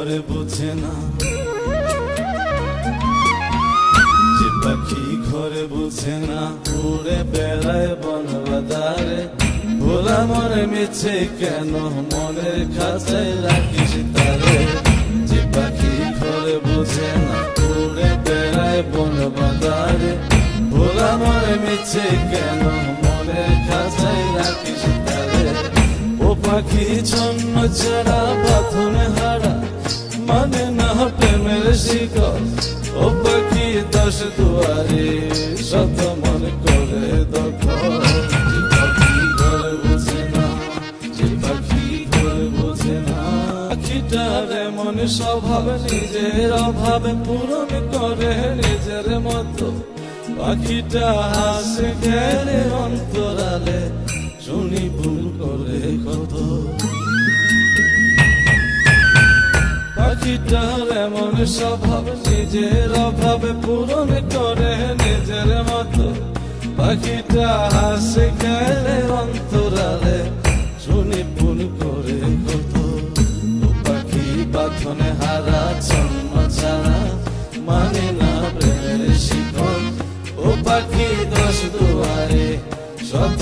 করে বোঝে না। যে পাখি ঘরে বোঝে না। উড়ে বেড়ায় বনবাদারে। ভোলা মনে মিছে কেন? মনের কাছে রাখিস তারে। যে পাখি ঘরে বোঝে না। উড়ে বেড়ায় বনবাদারে। ভোলা মনে মিছে কেন? মনের কাছে রাখিস তারে। পাখি ছাড়া হারা মানে না প্রেমের শিকল ও পাখি দশ দুয়ারে শত মন করে দখল স্বভাব নিজের অভাবে পূরণ করে নিজের মতো পাখিটা হাসে গেলে অন্তরালে শুনি ভুল করে কত পাখিটার এমন স্বভাব নিজের অভাবে পূরণ করে নিজের মতো। পাখিটা হাসে গেলে অন্তরালে শুনি পুন করে কত পাখি বাথনে হারা জন্ম ছাড়া মানে না প্রেমের শিখন ও পাখি দশ দুয়ারে শত